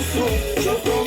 sou, jogou.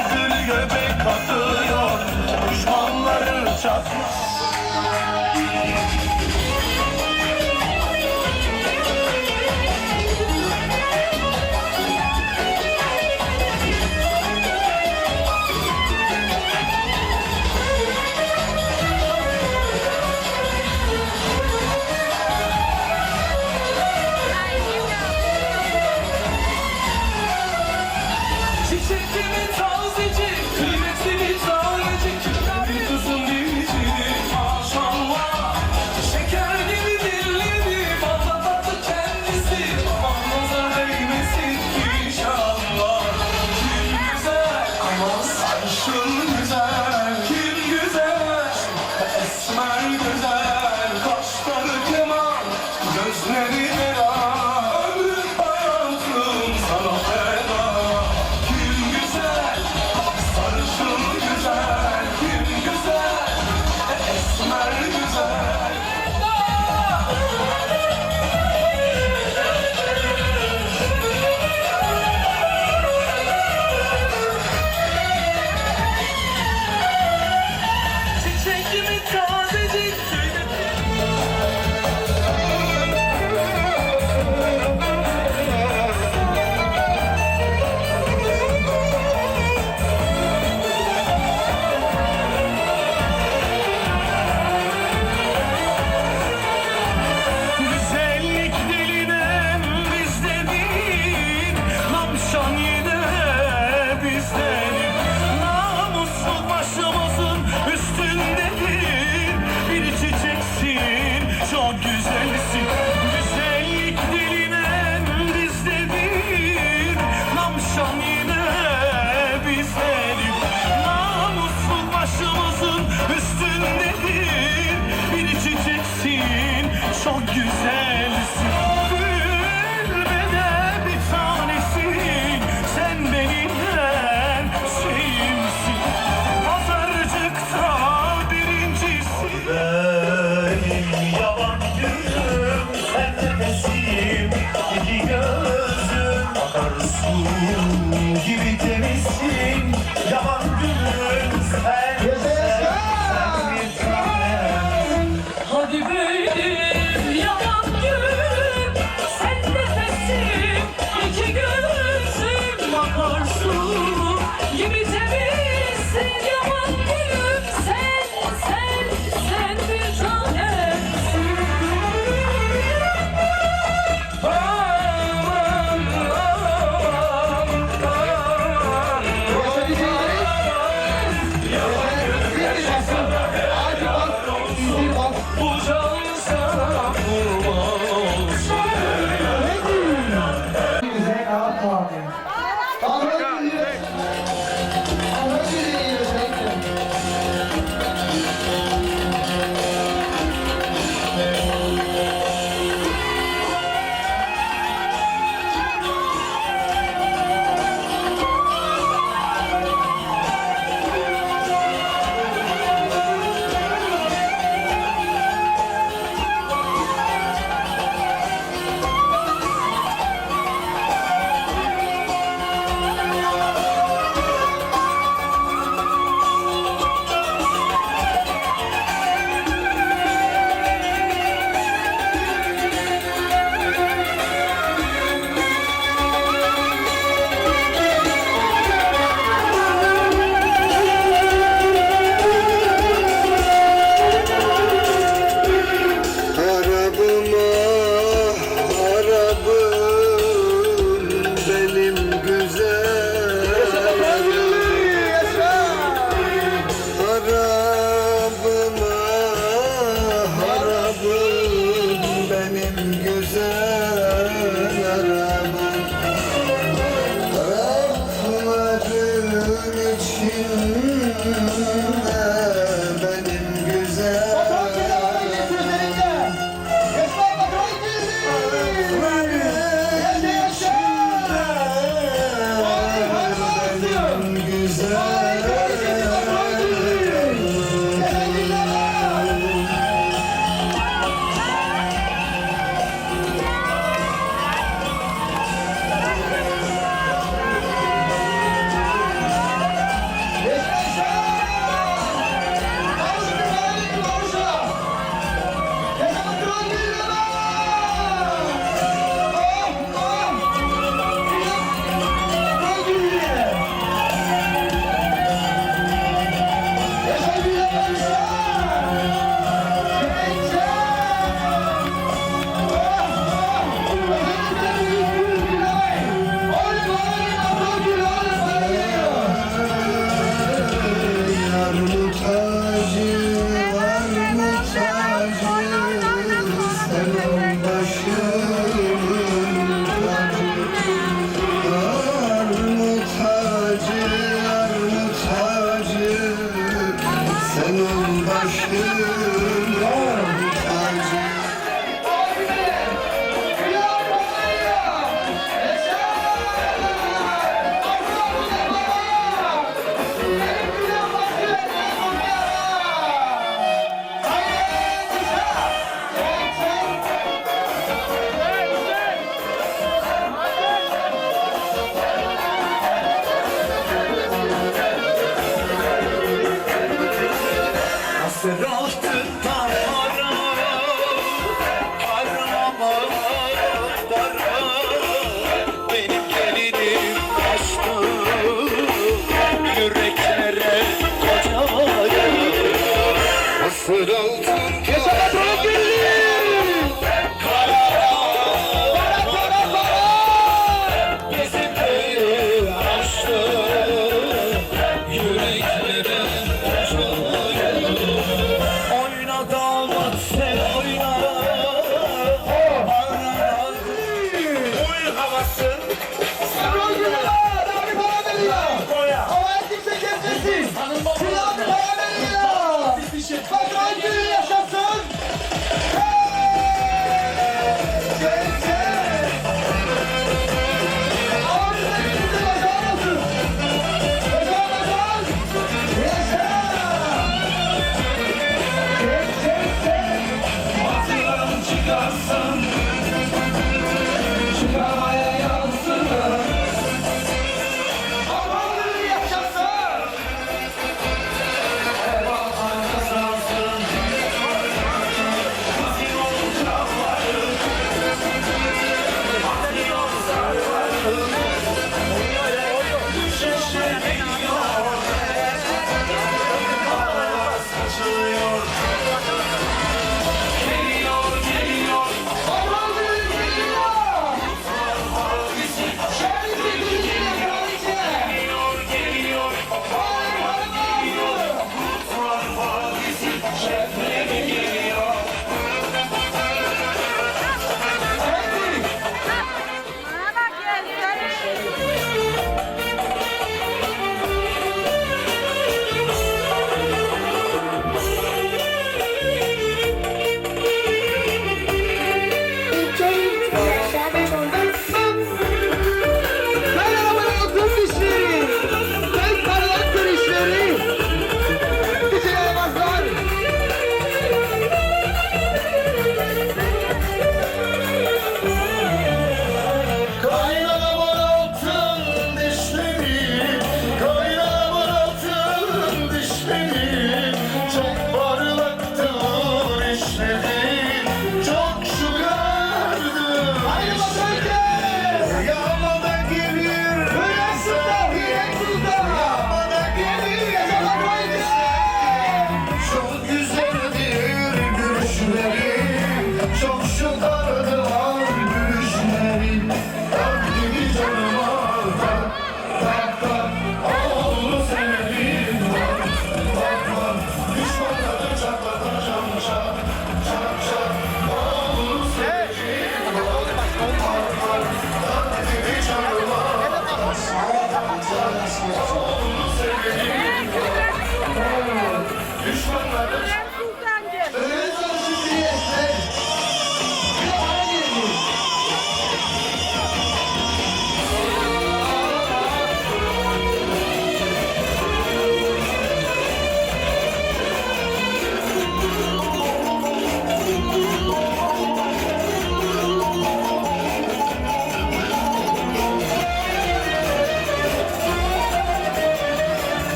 Her türlü göbek atıyor Düşmanları çatmış. çok güzelsin. Gülmede bir tanesin. Sen benim en şeyimsin Pazarcıkta birincisin. Benim yaban gülüm Sen gözüm Akarsu gibi de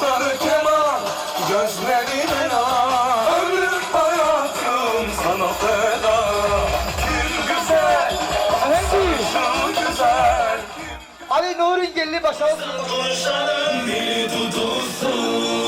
Saçları keman, gözleri mena Ömrüm hayatım sana feda. Kim güzel, saçın güzel. Ali Nuri Engelli başa Sen konuşanın dili tutulsun.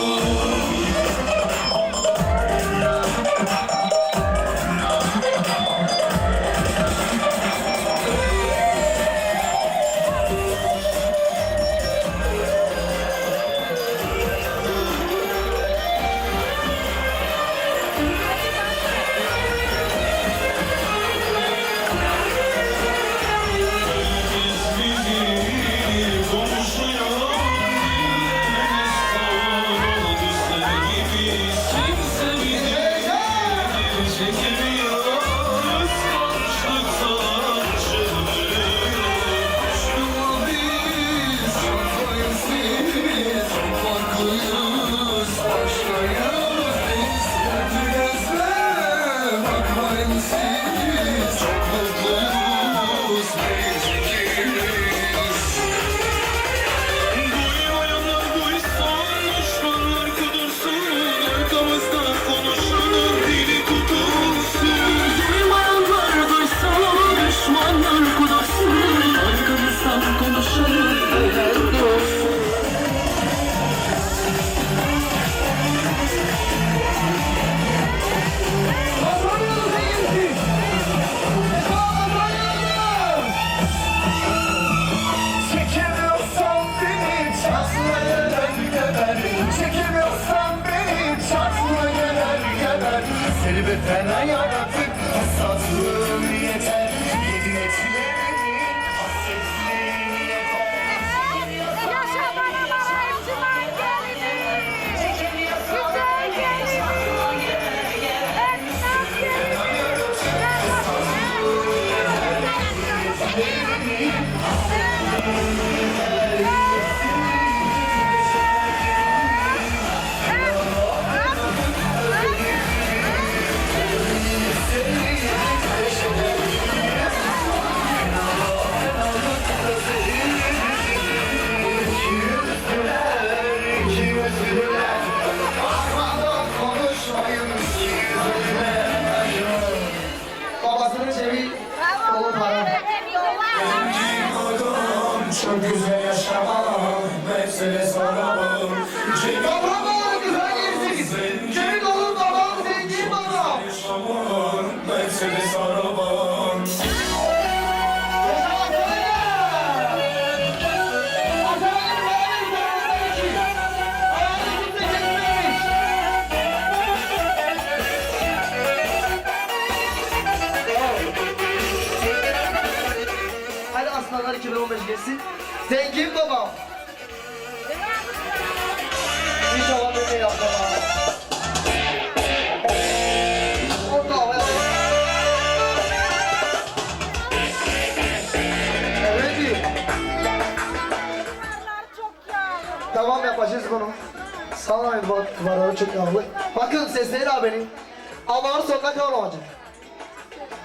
alakalı olacak.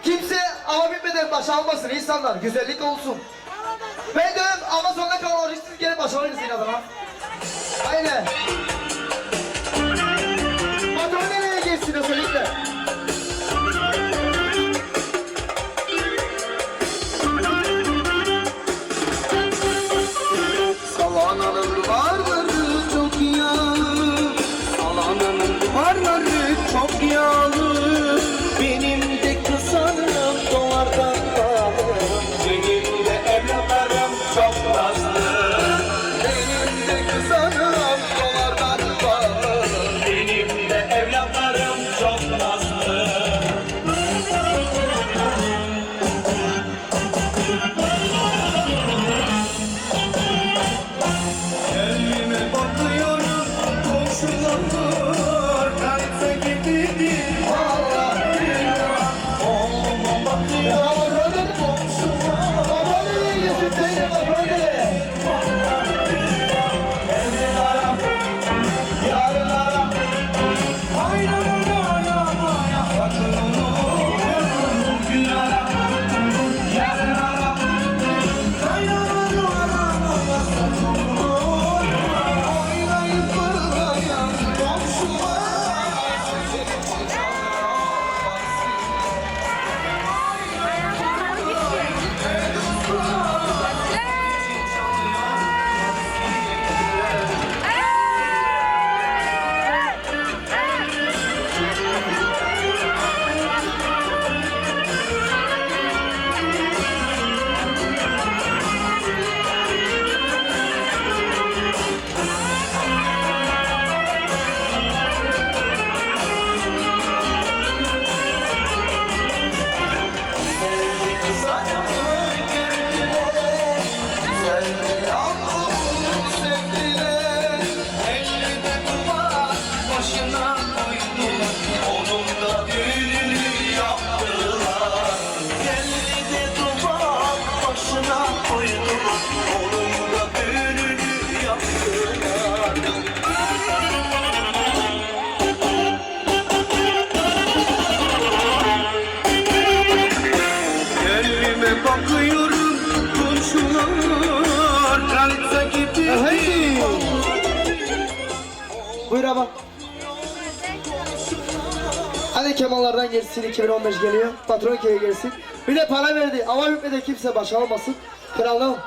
Kimse ama bitmeden insanlar. Güzellik olsun. Ben diyorum ama sonuna kadar olacaksınız. Gene başarırsınız inadına. Aynen. kemanlardan gelsin 2015 geliyor. Patron köye gelsin. Bir de para verdi. Ama hükmede kimse baş almasın. Kralım.